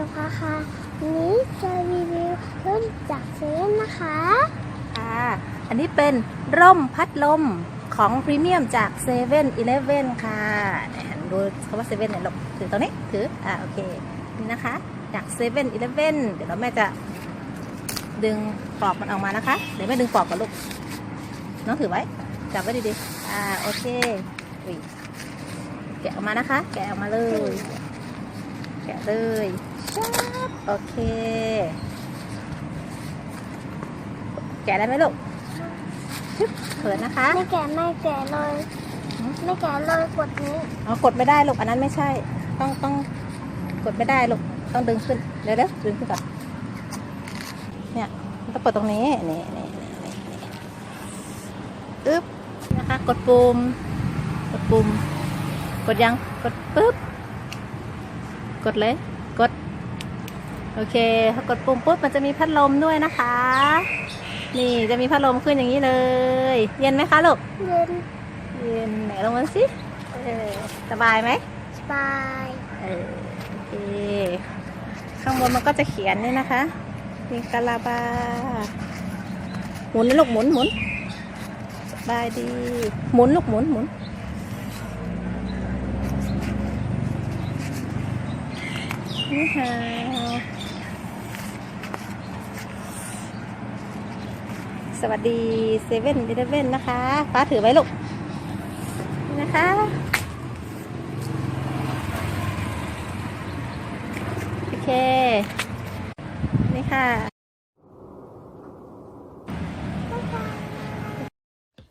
นะคะวันนี้จะรีวิวรุ่นจากเซเว่นนะคะค่ะ อันนี้เป็นร่มพัดลมของพรีเมียมจาก7 e เ e ่ e อค่ะเนี่ยดูคำว่าเซเว่นเนี่ยลงถือตรงนี้ถืออ่าโอเคนี่นะคะ จาก7 e เ e ่ e อเดี๋ยวเราแม่จะดึงปลอกมันออกมานะคะ เดี๋ยวแม่ดึงปลอกก่อนลูกน้องถือไว้จับไว้ดีๆอ่าโอเคอุ๊ยแกะออกมานะคะ แกะออกมาเลย แกะเลย โอเค แกะได้ไหมลูกชึบเปิดนะคะ ไม่แก่ไม่แก่เลยหืมไม่แก่เลยกดนี้อ๋อกดไม่ได้ลูกอันนั้นไม่ใช่ ต้องต้องกดไม่ได้ลูกต้องดึงขึ้นเดี๋ยวเดี๋ยวดึงขึ้นก่อนเนี่ยมันต้องเปิดตรงนี้นี่นี่นี่นี่นี่อึ๊บนะคะกดปุ่มกดปุ่มกดยังกดปึ๊บกดเลย กด โอเคพอกดปุ่มปุ๊บมันจะมีพัดลมด้วยนะคะ นี่จะมีพัดลมขึ้นอย่างนี้เลย เย็นไหมคะลูก เย็น เย็นไหนลงมาสิเออสบายไหมสบายเออโอเค ข้างบนมันก็จะเขียนนี่นะคะมีกาลาบา หมุนลูกหมุนหมุนสบายดี หมุนลูกหมุนหมุนนี่ฮา สวัสดีเซเว่นเดเว่นนะคะ ฟ้าถือไว้ลูกนี่นะคะโอเค นี่ค่ะ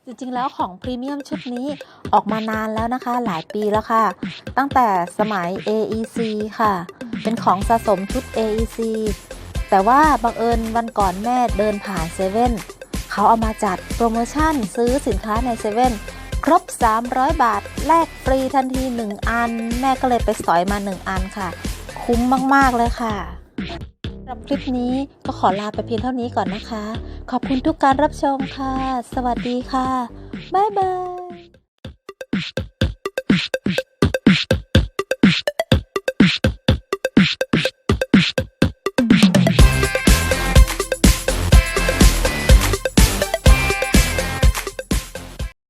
จริงๆแล้วของพรีเมียมชุดนี้ออกมานานแล้วนะคะ หลายปีแล้วค่ะ ตั้งแต่สมัย AEC ค่ะ เป็นของสะสมชุด AEC แต่ว่าบังเอิญวันก่อนแม่เดินผ่านเซเว่น เขาเอามาจัดโปรโมชั่นซื้อสินค้าในเซเว่นครบ 300 บาท แลกฟรีทันที 1 อัน แม่ก็เลยไปสอยมา 1 อันค่ะ คุ้มมาก ๆ เลยค่ะสำหรับคลิปนี้ก็ขอลาไปเพียงเท่านี้ก่อนนะคะ ขอบคุณทุกการรับชมค่ะ สวัสดีค่ะ บ๊ายบาย